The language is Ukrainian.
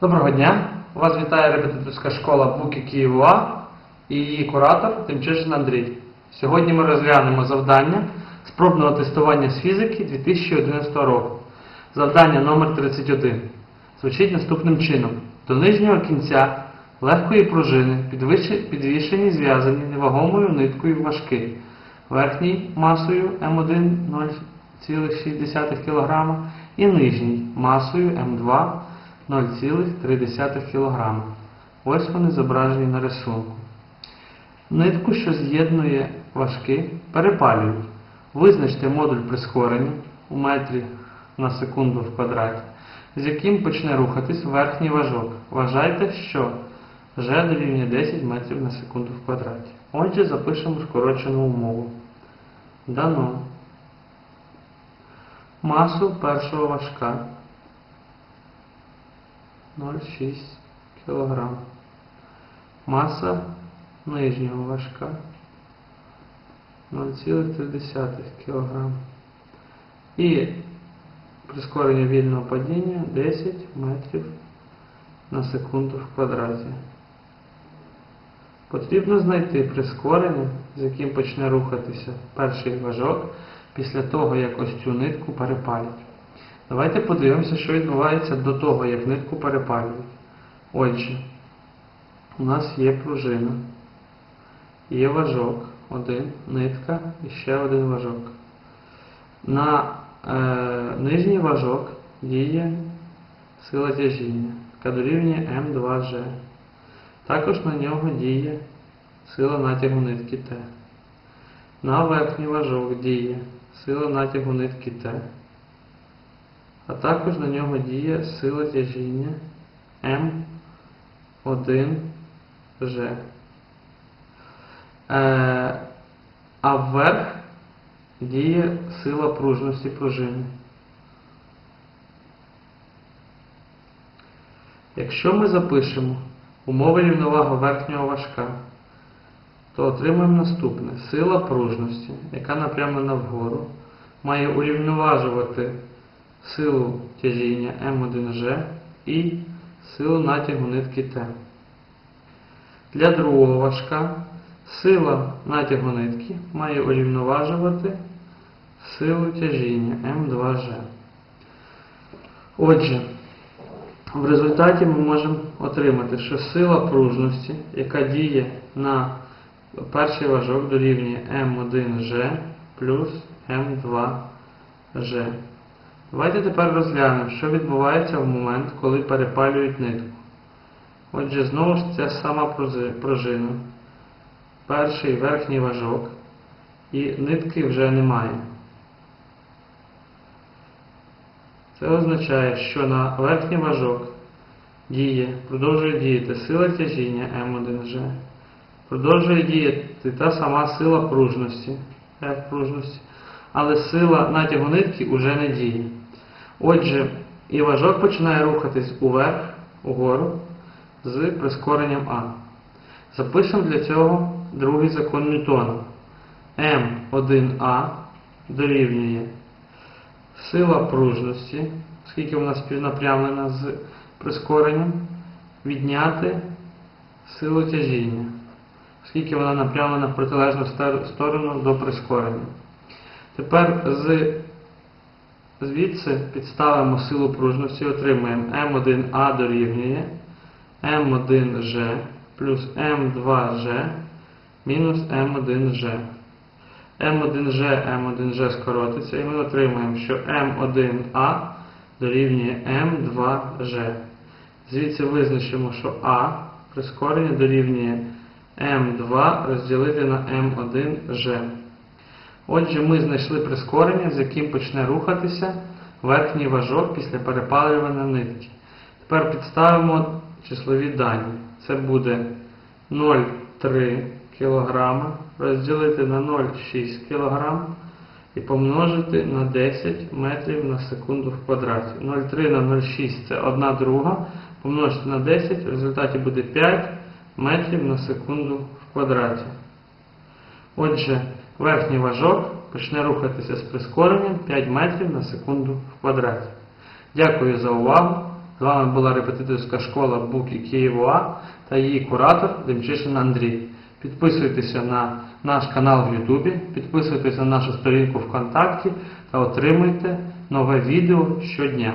Доброго дня! Вас вітає репетиторська школа Буки Києва і її куратор Тимчишин Андрій. Сьогодні ми розглянемо завдання з пробного тестування з фізики 2011 року. Завдання номер 31 звучить наступним чином: до нижнього кінця легкої пружини підвішені зв'язані невагомою ниткою важки, верхній масою М1 0,6 кг і нижній масою М2 0,3 кг. Ось вони зображені на рисунку. Нитку, що з'єднує важки, перепалюють. Визначте модуль прискорення у метрі на секунду в квадраті, з яким почне рухатись верхній важок. Вважайте, що G дорівнює 10 метрів на секунду в квадраті. Отже, запишемо скорочену умову. Дано масу першого важка 0,6 кг. Маса нижнього важка 0,3 кг. І прискорення вільного падіння 10 метрів на секунду в квадраті. Потрібно знайти прискорення, з яким почне рухатися перший важок після того, як ось цю нитку перепалять. Давайте подивимося, що відбувається до того, як нитку перепалюють. Отже, у нас є пружина, є важок, один, нитка і ще один важок. На е, нижній важок діє сила тяжіння, яка дорівнює М2G. Також на нього діє сила натягу нитки Т. На верхній важок діє сила натягу нитки Т. А також на нього діє сила тяжіння М1G. Е, а вверх діє сила пружності пружини. Якщо ми запишемо умови рівноваги верхнього важка, то отримаємо наступне. Сила пружності, яка напрямлена вгору, має урівноважувати силу тяжіння М1G і силу натягу нитки Т. Для другого важка сила натягу нитки має урівноважувати силу тяжіння М2G. Отже, в результаті ми можемо отримати, що сила пружності, яка діє на перший важок дорівнює М1G плюс М2G. Давайте тепер розглянемо, що відбувається в момент, коли перепалюють нитку. Отже, знову ж ця сама пружина. Перший верхній важок, і нитки вже немає. Це означає, що на верхній важок діє, продовжує діяти сила тяжіння М1G. Продовжує діяти та сама сила пружності, F пружності, але сила натягу нитки вже не діє. Отже, і важок починає рухатись уверх, угору з прискоренням А. Запишемо для цього другий закон Ньютона. М1А дорівнює сила пружності, оскільки вона співнапрямлена з прискоренням, відняти силу тяжіння, оскільки вона напрямлена в протилежну сторону до прискорення. Тепер з, звідси підставимо силу пружності, отримаємо М1А дорівнює М1G плюс М2G мінус М1G. М1G, М1G скоротиться і ми отримаємо, що М1А дорівнює М2G. Звідси визначимо, що А прискорення дорівнює М2 розділити на М1G. Отже, ми знайшли прискорення, з яким почне рухатися верхній важок після перепалювання нитки. Тепер підставимо числові дані. Це буде 0,3 кг розділити на 0,6 кг і помножити на 10 метрів на секунду в квадраті. 0,3 на 0,6 це 1 друга. Помножити на 10, в результаті буде 5 метрів на секунду в квадраті. Отже, верхній важок почне рухатися з прискоренням 5 метрів на секунду в квадраті. Дякую за увагу. З вами була репетиторська школа Буки Києва та її куратор Демчишин Андрій. Підписуйтеся на наш канал в Ютубі, підписуйтесь на нашу сторінку ВКонтакті та отримуйте нове відео щодня.